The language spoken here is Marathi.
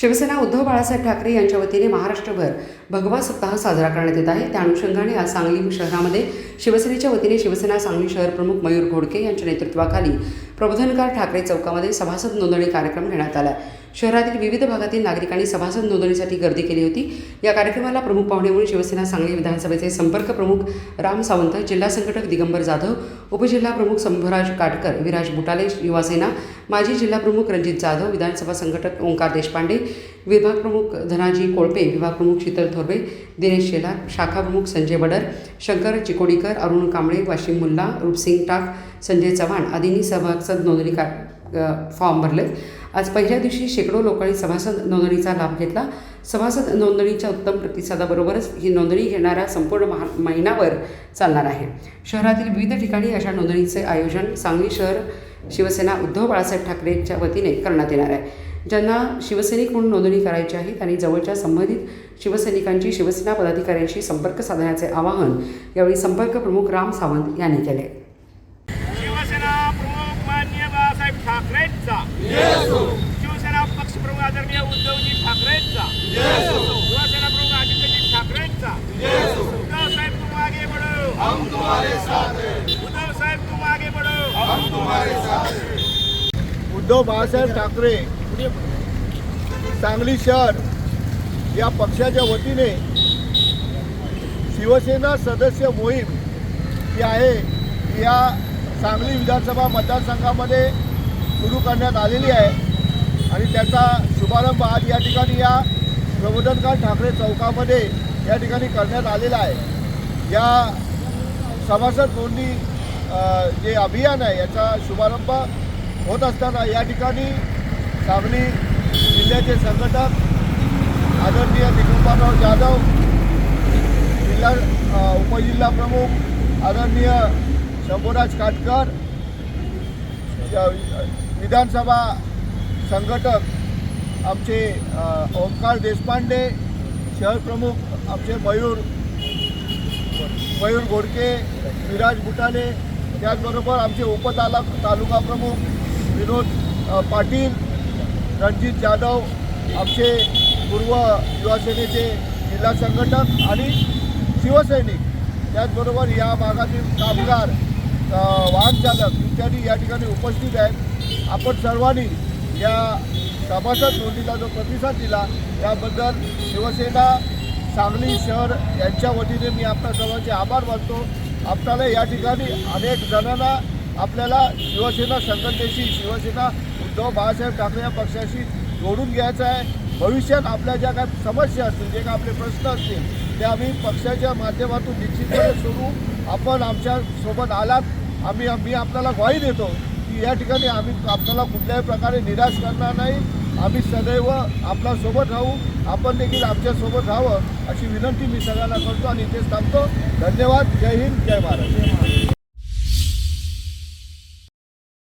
शिवसेना उद्धव बाळासाहेब ठाकरे यांच्या वतीने महाराष्ट्रभर भगवा सप्ताह साजरा करण्यात येत आहे. त्या अनुषंगाने आज सांगली शहरामध्ये शिवसेनेच्या वतीने शिवसेना सांगली शहर प्रमुख मयूर घोडके यांच्या नेतृत्वाखाली प्रबोधनकार ठाकरे चौकामध्ये सभासद नोंदणी कार्यक्रम घेण्यात आला आहे. शहरातील विविध भागातील नागरिकांनी सभासद नोंदणीसाठी गर्दी केली होती. या कार्यक्रमाला प्रमुख पाहुणे म्हणून शिवसेना सांगली विधानसभेचे संपर्क प्रमुख राम सावंत जिल्हा संघटक दिगंबर जाधव उपजिल्हा प्रमुख संभराज काटकर विराज बुटाले युवासेना माजी जिल्हा प्रमुख रणजित जाधव विधानसभा संघटक ओंकार देशपांडे विभाग प्रमुख धनाजी कोळपे विभाग प्रमुख शीतल थोरवे दिनेश शेलार शाखा प्रमुख संजय बडर शंकर चिकोडीकर अरुण कांबळे वाशिम मुल्ला रूपसिंग टाक संजय चव्हाण आदींनी सभासद नोंदणी का फॉर्म भरले आज पहिल्या दिवशी शेकडो लोकांनी सभासद नोंदणीचा लाभ घेतला. सभासद नोंदणीच्या उत्तम प्रतिसादाबरोबरच ही नोंदणी घेणाऱ्या संपूर्ण महा महिनाभर चालणार आहे. शहरातील विविध ठिकाणी अशा नोंदणीचे आयोजन सांगली शहर शिवसेना उद्धव बाळासाहेब ठाकरेंच्या वतीने करण्यात येणार आहे. ज्यांना शिवसैनिक म्हणून नोंदणी करायची आहे त्यांनी जवळच्या संबंधित शिवसैनिकांची शिवसेना पदाधिकाऱ्यांशी संपर्क साधण्याचे आवाहन यावेळी संपर्क प्रमुख राम सावंत यांनी केले शिवसेना प्रमुख मान्य बाळासाहेब ठाकरेंचा शिवसेना पक्ष प्रमुख आदरणीय उद्धवजी ठाकरेंचा शिवसेना प्रमुख आदित्यजी ठाकरेंचा उद्धव साहेब तुम आगे बढ़ो. हम तुम्हारे साथ उद्धव साहेब तुम आगे बढ़ो. हम उद्धव बाळासाहेब ठाकरे सांगली शहर या पक्षाच्या वतीने शिवसेना सदस्य मोहीम जी आहे या सांगली विधानसभा मतदारसंघामध्ये सुरू करण्यात आलेली आहे. आणि त्याचा शुभारंभ आज या ठिकाणी या प्रबोधनकार ठाकरे चौकामध्ये या ठिकाणी करण्यात आलेला आहे. या सभासद नोंदणी जे अभियान आहे याचा शुभारंभ होत असताना या ठिकाणी सांगली जिल्ह्याचे संघटक आदरणीय दिगंबरराव जाधव जिल्हा उपजिल्हा प्रमुख आदरणीय शंभूराज काटकर विधानसभा संघटक आमचे ओंकार देशपांडे शहर प्रमुख आमचे मयूर मयूर घोडके विराज बुटाले त्याचबरोबर आमचे उपतालुक तालुका प्रमुख विनोद पाटील रणजित जाधव आमचे पूर्व युवासेनेचे जिल्हा संघटक आणि शिवसैनिक. त्याचबरोबर या भागातील कामगार वाहन चालक इत्यादी या ठिकाणी उपस्थित आहेत. आपण सर्वांनी या सभासद नोंदीला जो प्रतिसाद दिला त्याबद्दल शिवसेना सांगली शहर यांच्या वतीने मी आपल्या सर्वांचे आभार मानतो. आपल्याला या ठिकाणी अनेक जणांना आपल्याला शिवसेना संघटनेशी शिवसेना उद्धव बाळासाहेब ठाकरे या पक्षाशी जोडून घ्यायचं आहे. भविष्यात आपल्या ज्या काही समस्या असतील जे काही आपले प्रश्न असतील ते आम्ही पक्षाच्या माध्यमातून निश्चितपणे सोडू आपण आमच्यासोबत आलात आम्ही मी आपल्याला ग्वाही देतो की या ठिकाणी आम्ही आपल्याला कुठल्याही प्रकारे निराश करणार नाही. आम्ही सदैव आपला सोबत राहू. आपण देखील आमच्यासोबत राहावं अशी विनंती मी सगळ्यांना करतो आणि इथेच थांबतो. धन्यवाद. जय हिंद. जय महाराष्ट्र